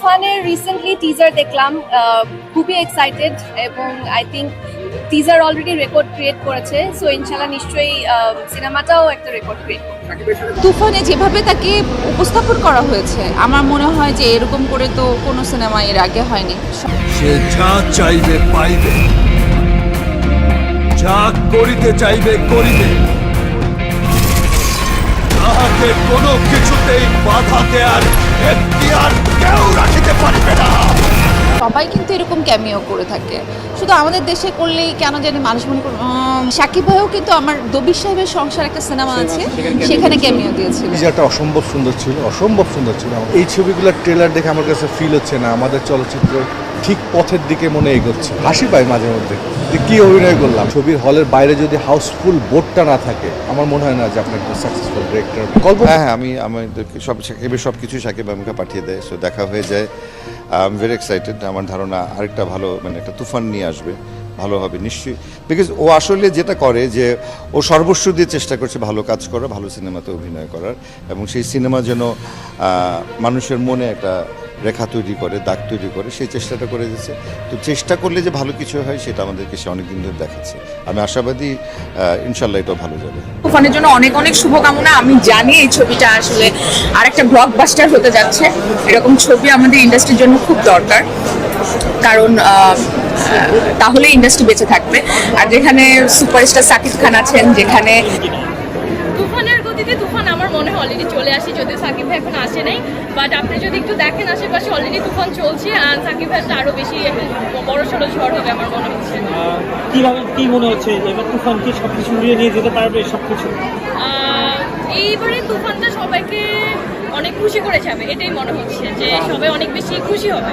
তুফানের recently teaser দেখলাম খুবই এক্সাইটেড এবং I think teaser already record create করেছে সো ইনশাল্লাহ নিশ্চয়ই সিনেমাটাও একটা রেকর্ড ক্রিয়েট তুফানে যেভাবে তাকে উপস্থাপন করা হয়েছে আমার মনে হয় যে এরকম করে তো কোনো সিনেমা এর আগে হয়নি। সে যা চাইবে পাইবে। যা করিতে চাইবে করিবে। তাহাকে কোনো কিছুতেই বাধা দেয়ার এখতিয়ার কেউ রাখিতে পারিবে না। সবাই কিন্তু এরকম ক্যামিও করে থাকে। শুধু আমাদের দেশে করলেই কেন জানি মানুষ মনে করে সাকিব ভাইও কিন্তু আমার দবির সাহেবের সংসার একটা সিনেমা আছে সেখানে ক্যামিও দিয়েছিল। একটা অসম্ভব সুন্দর ছিল অসম্ভব সুন্দর ছিল। এই ছবিগুলোর ট্রেলার দেখে আমার কাছে ফিল হচ্ছে না। আমাদের চলচ্চিত্র ঠিক পথের দিকে মনে এগোচ্ছে। হাসি পায় মাঝে মধ্যে। যে কি অভিনয় করলাম। ছবির হলের বাইরে যদি হাউসফুল বোর্ডটা না থাকে, আমার মনে হয় না যে আপনি একটা সাকসেসফুল ডিরেক্টর গল্প হ্যাঁ হ্যাঁ আমি, আমাদেরকে সব সাকিবের সব কিছু সাকিব আমাকে পাঠিয়ে দেয় সো দেখা হয়ে যায়। আই এম ভেরি এক্সাইটেড আমার ধারণা আরেকটা ভালো মানে একটা তুফান নিয়ে আসবে। ভালো হবে, নিশ্চয়ই। বিকজ ও আসলে যেটা করে যে, ও সর্বস্ব দিয়ে চেষ্টা করছে ভালো কাজ করার ভালো সিনেমাতে অভিনয় করার। এবং সেই সিনেমা যেন মানুষের মনে একটা রেখা তৈরি করে, দাগ তৈরি করে, সেই চেষ্টাটা করে দিচ্ছে তো চেষ্টা করলে যে ভালো কিছু হয়, সেটা আমাদেরকে সে অনেকদিন ধরে দেখাচ্ছে। আমি আশাবাদী ইনশাল্লাহ এটাও ভালো যাবে। তুফানের জন্য অনেক অনেক শুভকামনা। আমি জানি এই ছবিটা আসলে আর আরেকটা ব্লকবাস্টার হতে যাচ্ছে। এরকম ছবি আমাদের ইন্ডাস্ট্রির জন্য খুব দরকার। কারণ তাহলে ইন্ডাস্ট্রি বেঁচে থাকবে। আর যেখানে সুপারস্টার সাকিব খান আছেন, যেখানে গতিতে তুফান আমার মনে হয় অলরেডি চলে আসি যদিও সাকিব ভাই এখন আসে নাই। বাট আপনি যদি একটু দেখেন আশেপাশে অলরেডি তুফান চলছে আর সাকিব ভাইটা আরও বেশি বড় সড়ো ঝড় হবে আমার মনে হচ্ছে। কীভাবে কি মনে হচ্ছে এবার তুফান কি সবকিছু উড়িয়ে নিয়ে যেতে পারবে সবকিছু? আহ, এইবারে তুফানটা সবাইকে অনেক খুশি করে যাবে এটাই মনে হচ্ছে যে সবাই অনেক বেশি খুশি হবে।